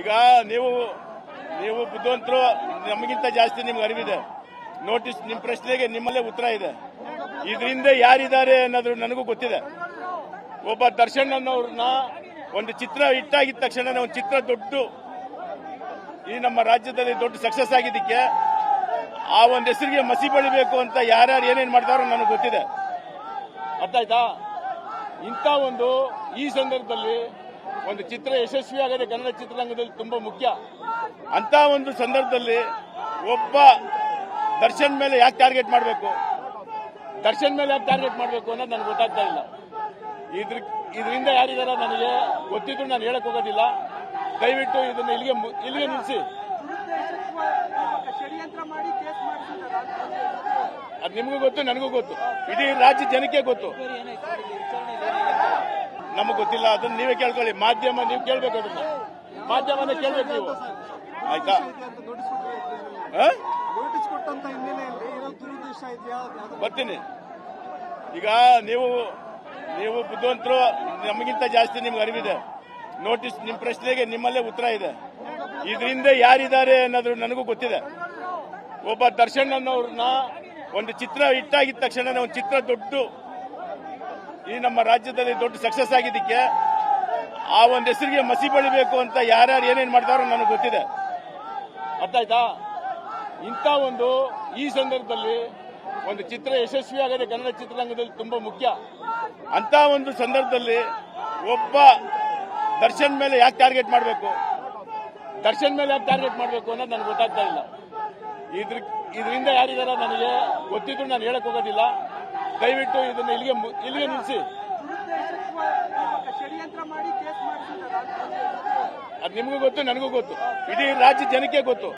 ಈಗ ನೀವು ನೀವು ಬುದ್ಧಿವಂತರು, ನಮಗಿಂತ ಜಾಸ್ತಿ ನಿಮ್ಗೆ ಅರಿವಿದೆ. ನೋಟಿಸ್ ನಿಮ್ಮ ಪ್ರಶ್ನೆಗೆ ನಿಮ್ಮಲ್ಲೇ ಉತ್ತರ ಇದೆ. ಇದರಿಂದ ಯಾರಿದ್ದಾರೆ ಅನ್ನೋದು ನನಗೂ ಗೊತ್ತಿದೆ. ಒಬ್ಬ ದರ್ಶನ್ ಅನ್ನೋರ್ನ ಒಂದು ಚಿತ್ರ ಇಟ್ಟಾಗಿದ ತಕ್ಷಣ ಒಂದು ಚಿತ್ರ ದೊಡ್ಡ, ಈ ನಮ್ಮ ರಾಜ್ಯದಲ್ಲಿ ದೊಡ್ಡ ಸಕ್ಸಸ್ ಆಗಿದ್ದಕ್ಕೆ ಆ ಒಂದು ಹೆಸರಿಗೆ ಮಸಿ ಬೆಳಿಬೇಕು ಅಂತ ಯಾರ್ಯಾರು ಏನೇನು ಮಾಡ್ತಾರೋ ನನಗೆ ಗೊತ್ತಿದೆ. ಅರ್ಥ ಆಯ್ತಾ? ಇಂಥ ಒಂದು ಈ ಸಂದರ್ಭದಲ್ಲಿ ಒಂದು ಚಿತ್ರ ಯಶಸ್ವಿ ಆಗದೆ, ಕನ್ನಡ ಚಿತ್ರರಂಗದಲ್ಲಿ ತುಂಬಾ ಮುಖ್ಯ. ಅಂತ ಒಂದು ಸಂದರ್ಭದಲ್ಲಿ ಒಬ್ಬ ದರ್ಶನ್ ಮೇಲೆ ಯಾಕೆ ಟಾರ್ಗೆಟ್ ಮಾಡಬೇಕು? ದರ್ಶನ್ ಮೇಲೆ ಯಾಕೆ ಟಾರ್ಗೆಟ್ ಮಾಡಬೇಕು ಅನ್ನೋದು ನನಗೆ ಗೊತ್ತಾಗ್ತಾ ಇಲ್ಲ. ಇದ್ರ ಇದರಿಂದ ಯಾರಿದಾರ ನನಗೆ ಗೊತ್ತಿದ್ರು ನಾನು ಹೇಳಕ್ ಹೋಗೋದಿಲ್ಲ. ದಯವಿಟ್ಟು ಇದನ್ನ ಇಲ್ಲಿಗೆ ಇಲ್ಲಿಗೆ ನಿಲ್ಲಿಸಿ ಅದು ನಿಮಗೂ ಗೊತ್ತು, ನನಗೂ ಗೊತ್ತು. ಇಡೀ ರಾಜ್ಯ ಜನಕ್ಕೆ ಗೊತ್ತು. ನಮಗೆ ಗೊತ್ತಿಲ್ಲ, ಅದನ್ನ ನೀವೇ ಕೇಳ್ಕೊಳ್ಳಿ. ಮಾಧ್ಯಮ ನೀವು ಕೇಳ್ಬೇಕು ಅದನ್ನ. ಮಾಧ್ಯಮನ ಕೇಳ್ಬೇಕು ನೀವು. ಆಯ್ತಾ? ಬರ್ತೀನಿ. ಈಗ ನೀವು ನೀವು ಬುದ್ಧಿವಂತರು, ನಮಗಿಂತ ಜಾಸ್ತಿ ನಿಮ್ಗೆ ಅರಿವಿದೆ. ನೋಟಿಸ್ ನಿಮ್ಮ ಪ್ರಶ್ನೆಗೆ ನಿಮ್ಮಲ್ಲೇ ಉತ್ತರ ಇದೆ. ಇದರಿಂದ ಯಾರಿದ್ದಾರೆ ಅನ್ನೋದು ನನಗೂ ಗೊತ್ತಿದೆ. ಒಬ್ಬ ದರ್ಶನ್ ಅನ್ನೋರ್ನ ಒಂದು ಚಿತ್ರ ಇಟ್ಟಾಗಿದ ತಕ್ಷಣ ಒಂದು ಚಿತ್ರ ದೊಡ್ಡ ಈ ನಮ್ಮ ರಾಜ್ಯದಲ್ಲಿ ದೊಡ್ಡ ಸಕ್ಸಸ್ ಆಗಿದ್ದಕ್ಕೆ ಆ ಒಂದು ಹೆಸರಿಗೆ ಮಸಿ ಬಳಿಬೇಕು ಅಂತ ಯಾರ್ಯಾರು ಏನೇನು ಮಾಡ್ತಾರೋ ನನಗೆ ಗೊತ್ತಿದೆ. ಅರ್ಥ ಆಯ್ತಾ? ಇಂಥ ಒಂದು ಈ ಸಂದರ್ಭದಲ್ಲಿ ಒಂದು ಚಿತ್ರ ಯಶಸ್ವಿ ಆಗದೆ ಕನ್ನಡ ಚಿತ್ರರಂಗದಲ್ಲಿ ತುಂಬಾ ಮುಖ್ಯ. ಅಂತ ಒಂದು ಸಂದರ್ಭದಲ್ಲಿ ಒಬ್ಬ ದರ್ಶನ್ ಮೇಲೆ ಯಾಕೆ ಟಾರ್ಗೆಟ್ ಮಾಡಬೇಕು? ದರ್ಶನ್ ಮೇಲೆ ಯಾಕೆ ಟಾರ್ಗೆಟ್ ಮಾಡಬೇಕು ಅನ್ನೋದು ನನಗೆ ಗೊತ್ತಾಗ್ತಾ ಇಲ್ಲ. ಇದ್ರ ಇದರಿಂದ ಯಾರಿದಾರ ನನಗೆ ಗೊತ್ತಿದ್ರು ನಾನು ಹೇಳಕ್ ಹೋಗೋದಿಲ್ಲ. ದಯವಿಟ್ಟು ಇದನ್ನು ಇಲ್ಲಿಗೆ ಇಲ್ಲಿಗೆ ನಿಲ್ಲಿಸಿ ದುರುದ್ದೇಶಪೂರ್ವಕ ಷಡ್ಯಂತ್ರ ಮಾಡಿ ಕೇಸ್ ಮಾಡಿಸಿದ್ದಾರೆ. ಅದು ನಿಮಗೂ ಗೊತ್ತು ನನಗೂ ಗೊತ್ತು. ಇಡೀ ರಾಜ್ಯ ಜನಕ್ಕೆ ಗೊತ್ತು.